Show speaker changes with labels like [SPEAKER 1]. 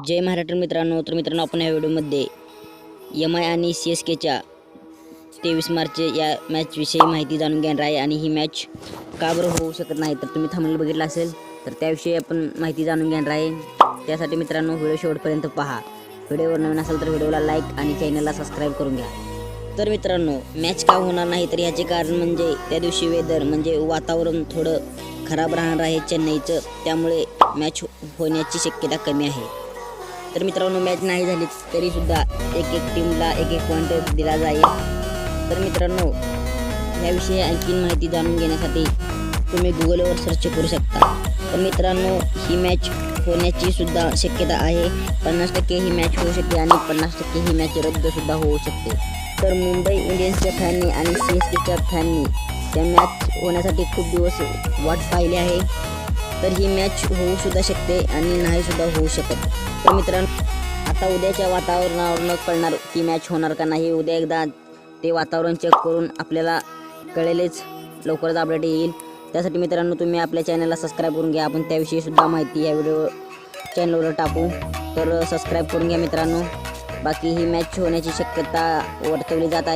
[SPEAKER 1] जय महाराष्ट्र मित्रांनो तर मित्रांनो आपण या व्हिडिओमध्ये एम आय आणि सी एस केच्या तेवीस मार्च या मॅचविषयी माहिती जाणून घेणार आहे आणि ही मॅच का बरं होऊ शकत नाही तर तुम्ही थांबलेलं बघितलं असेल तर त्याविषयी आपण माहिती जाणून घेणार आहे. त्यासाठी मित्रांनो व्हिडिओ शेवटपर्यंत पहा. व्हिडिओवर नवीन असेल तर व्हिडिओला लाईक आणि चॅनलला सबस्क्राईब करून घ्या. तर मित्रांनो मॅच का होणार नाही तर याचे कारण म्हणजे त्या दिवशी वेदर म्हणजे वातावरण थोडं खराब राहणार आहे चेन्नईचं त्यामुळे मॅच होण्याची शक्यता कमी आहे. तर मित्रांनो मॅच नाही झाली तरीसुद्धा एक एक टीमला एक एक पॉईंट दिला जाईल. तर मित्रांनो याविषयी आणखीन माहिती जाणून घेण्यासाठी तुम्ही गुगलवर सर्च करू शकता. तर मित्रांनो ही मॅच होण्याची सुद्धा शक्यता आहे. पन्नास टक्के ही मॅच होऊ शकते आणि पन्नास टक्के ही मॅच रद्दसुद्धा होऊ शकते. तर मुंबई इंडियन्सच्या फॅननी आणि सी एस केच्या फॅननी त्या मॅच होण्यासाठी खूप दिवस वाट पाहिली आहे. तर ही मॅच होऊ सुद्धा शकते आणि नाही सुद्धा होऊ शकत. तर मित्रांनो आता उद्याच्या वातावरणावरनं कळणार की मॅच होणार का नाही. उद्या एकदा ते वातावरण चेक करून आपल्याला कळेलच लवकरच अपडेट येईल. त्यासाठी मित्रांनो तुम्ही आपल्या चॅनलला सबस्क्राईब करून घ्या. आपण त्याविषयी सुद्धा माहिती या व्हिडिओ चॅनलवर टाकू. तर सबस्क्राईब करून घ्या मित्रांनो. बाकी ही मॅच होण्याची शक्यता वर्तवली जात आहे.